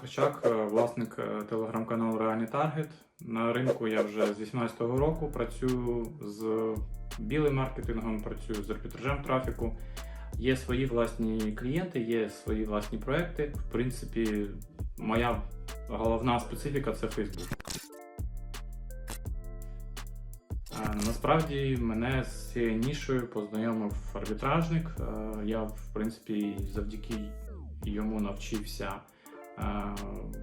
Кричак, е, власник е, телеграм-каналу Реальний Таргет. На ринку я вже з 18-го року працюю з білим маркетингом, працюю з арбітражем трафіку. Є свої власні клієнти, є свої власні проекти. В принципі, моя головна специфіка це. Е, Насправді мене з цією нішою познайомив арбітражник. Е, Я, в принципі, завдяки йому навчився,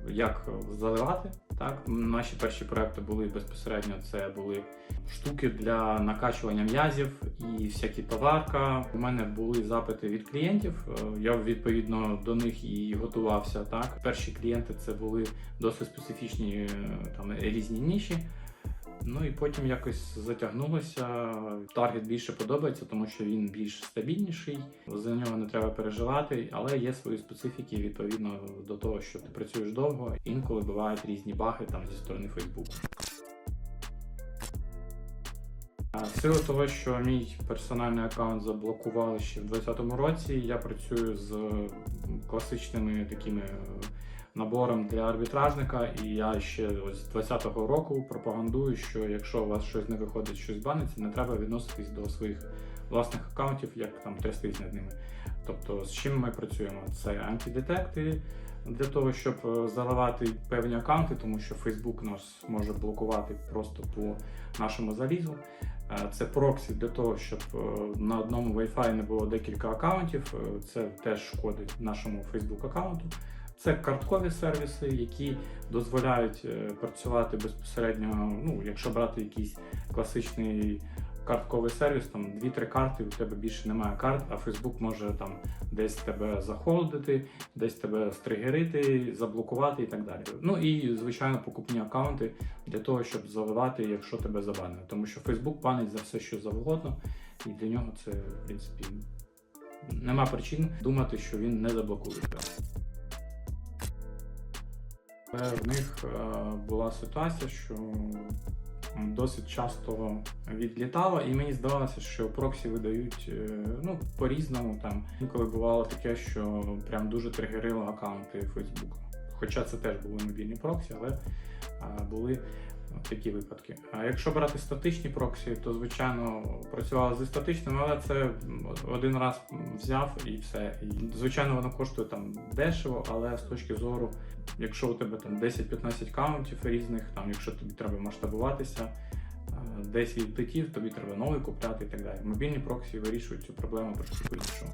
як заливати. Так? Наші перші проекти були безпосередньо це були штуки для накачування м'язів і всякі товарка. У мене були запити від клієнтів. е, Я відповідно до них і готувався. Так? Перші клієнти це були досить специфічні е, там різні ніші. Ну і потім якось затягнулося. Таргет більше подобається, тому що він більш стабільніший, за нього не треба переживати, але є свої специфіки відповідно до того, що ти працюєш довго. Інколи бувають різні баги там зі сторони Фейсбуку. В силу того, що мій персональний аккаунт заблокували ще в 2020 році, я працюю з класичними такими набором для арбітражника, і я ще ось з 2020 року пропагандую, що якщо у вас щось не виходить, щось баниться, не треба відноситись до своїх власних аккаунтів, як там трястись над ними. Тобто, з чим ми працюємо? Це антидетекти для того, щоб е, заливати певні аккаунти, тому що Facebook нас може блокувати просто по нашому залізу. Е, Це проксі для того, щоб е, на одному Wi-Fi не було декілька аккаунтів. Це теж шкодить нашому Facebook аккаунту. Це карткові сервіси, які дозволяють е, працювати безпосередньо. Ну, якщо брати якийсь класичний картковий сервіс, там 2-3 карти, у тебе більше немає карт, а Facebook може там десь тебе захолдити, десь тебе стригерити, заблокувати і так далі. Ну і звичайно покупні аккаунти для того, щоб заливати, якщо тебе забанили. Тому що Facebook банить за все, що завгодно, і для нього це, в принципі, нема причин думати, що він не заблокує Але в них е, була ситуація, що досить часто відлітало, і мені здавалося, що проксі видають е, ну, по-різному. Там інколи бувало таке, що прям дуже тригерило аккаунти Facebook. Хоча це теж були мобільні проксі, але е, були такі випадки. А якщо брати статичні проксі, то звичайно працювала зі статичними, але це один раз взяв і все. І, звичайно, воно коштує там дешево, але з точки зору, якщо у тебе там 10-15 аккаунтів різних, там, якщо тобі треба масштабуватися, е, десь відлетів, тобі треба новий купляти і так далі. Мобільні проксі вирішують цю проблему трошки по-іншому.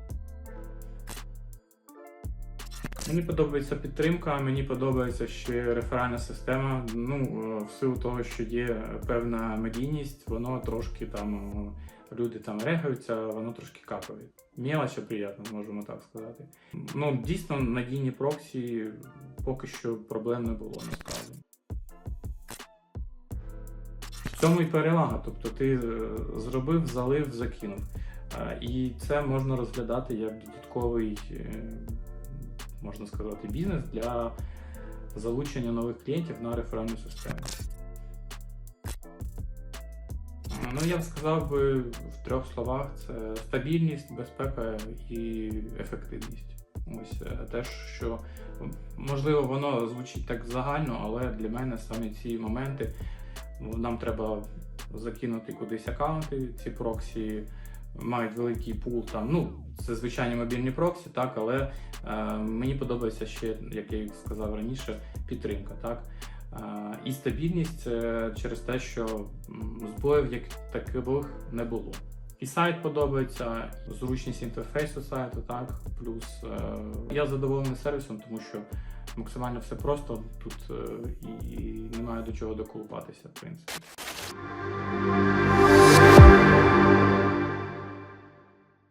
Мені подобається підтримка, мені подобається ще реферальна система. Ну, е, в силу того, що є певна медійність, воно трошки там е, люди там регаються, воно трошки капає. Мелочі приємно, можемо так сказати. Ну, дійсно, надійні проксі поки що проблем не було насправді. В цьому і перевага. Тобто ти е, зробив, залив, закинув. Е, І це можна розглядати як додатковий, е, можна сказати, бізнес для залучення нових клієнтів на реферальну систему. Ну, я б сказав би в трьох словах: це стабільність, безпека і ефективність. Ось е, те, що можливо воно звучить так загально, але для мене саме ці моменти ну, нам треба закинути кудись аккаунти. Ці проксі мають великий пул там. Ну, це звичайні мобільні проксі, так, але е, мені подобається ще, як я сказав раніше, підтримка. Так. Е, і стабільність це через те, що збоїв як такових не було. І сайт подобається, зручність інтерфейсу сайту, так. Плюс е, я задоволений сервісом, тому що максимально все просто тут е, і немає до чого доколупатися, в принципі.